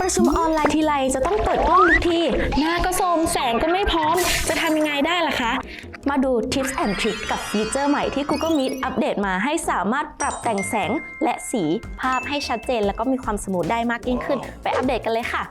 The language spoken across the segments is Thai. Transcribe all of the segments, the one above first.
ประชุมออนไลน์ทีไรจะต้องเปิดกล้องทุกที หน้าก็โทรมแสงก็ไม่พร้อม จะทำยังไงได้ล่ะคะ มาดู Tips and Tricks กับฟีเจอร์ใหม่ที่ Google Meet อัปเดตมาให้สามารถปรับแต่งแสงและสีภาพให้ชัดเจน แล้วก็มีความสมูทได้มากยิ่งขึ้น ไปอัปเดตกันเลยค่ะ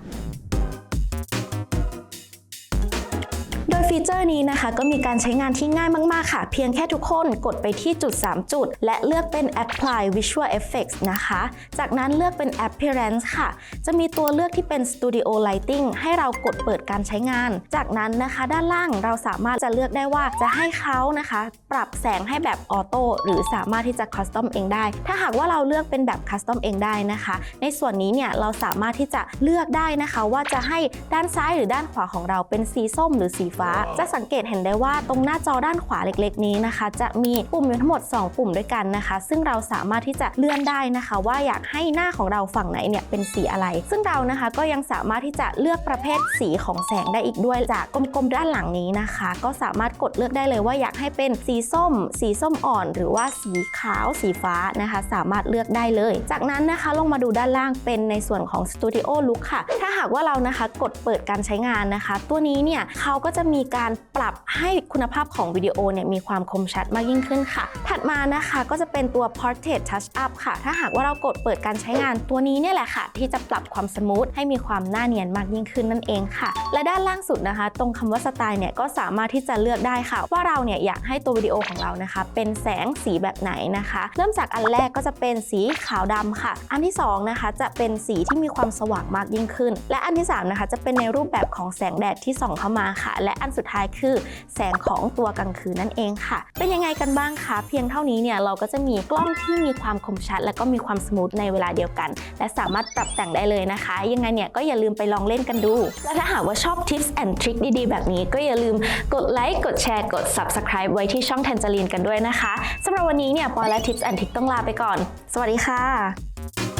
ยฟีเจอร์นี้นะคะก็มีการใช้งานที่ง่ายมาก ๆ ค่ะ เพียงแค่ทุกคนกดไปที่จุด 3 จุด และเลือกเป็น Apply Visual Effects นะคะ จากนั้นเลือกเป็น Appearance ค่ะ จะมีตัวเลือกที่เป็น Studio Lighting ให้เรากดเปิดการใช้งาน จากนั้นนะคะด้านล่างเราสามารถจะเลือกได้ว่าจะให้เขานะคะ ปรับแสงให้แบบออโต้หรือสามารถที่จะคัสตอมเองได้ ถ้าหากว่าเราเลือกเป็นแบบคัสตอมเองได้นะคะ ในส่วนนี้เนี่ยเราสามารถที่จะเลือกได้นะคะ ว่าจะให้ด้านซ้ายหรือด้านขวาของเราเป็นสีส้มหรือสีฟ้าจะสังเกตเห็นได้ว่าตรงหน้าจอด้านขวาเล็ก ๆ นี้นะคะ จะมีปุ่มอยู่ทั้งหมด 2 ปุ่มด้วยกันนะคะ ซึ่งเราสามารถที่จะเลื่อนได้นะคะ ว่าอยากให้หน้าของเราฝั่งไหนเนี่ยเป็นสีอะไร ซึ่งเรานะคะก็ยังสามารถที่จะเลือกประเภทสีของแสงได้อีกด้วยจากกลมๆด้านหลังนี้นะคะ ก็สามารถกดเลือกได้เลยว่าอยากให้เป็นสีส้ม สีส้มอ่อน หรือว่าสีขาว สีฟ้านะคะ สามารถเลือกได้เลย จากนั้นนะคะลงมาดูด้านล่างเป็นในส่วนของ Studio Look ค่ะ ถ้าหากว่าเรานะคะกดเปิดการใช้งานนะคะ ตัวนี้เนี่ยเขาก็จะมีีการปรับให้คุณภาพของวิดีโอเนี่ยมีความคมชัดมากยิ่งขึ้นค่ะ ถัดมานะคะก็จะเป็นตัว Portrait Touch Up ค่ะ ถ้าหากว่าเรากดเปิดการใช้งานตัวนี้เนี่ยแหละค่ะ ที่จะปรับความสมูทให้มีความน่าเนียนมากยิ่งขึ้นนั่นเองค่ะ และด้านล่างสุดนะคะ ตรงคำว่าสไตล์เนี่ยก็สามารถที่จะเลือกได้ค่ะ ว่าเราเนี่ยอยากให้ตัววิดีโอของเรานะคะ เป็นแสงสีแบบไหนนะคะ เริ่มจากอันแรกก็จะเป็นสีขาวดำค่ะ อันที่สองนะคะจะเป็นสีที่มีความสว่างมากยิ่งขึ้น และอันที่สามนะคะจะเป็นในรูปแบบของแสงแดดที่ส่องเข้ามาค่ะ และอันสุดท้ายคือ แสงของตัวกลางคืนนั่นเองค่ะ เป็นยังไงกันบ้างคะ เพียงเท่านี้เนี่ยเราก็จะมีกล้องที่มีความคมชัด และก็มีความสมูทในเวลาเดียวกัน และสามารถปรับแต่งได้เลยนะคะ ยังไงเนี่ยก็อย่าลืมไปลองเล่นกันดู และถ้าหากว่าชอบ Tips and Trick ดีๆ แบบนี้ก็อย่าลืมกดไลค์กดแชร์กด Subscribe ไว้ที่ช่อง Tangerine กันด้วยนะคะสำหรับวันนี้เนี่ยปอยและ Tips and Trick ต้องลาไปก่อน สวัสดีค่ะ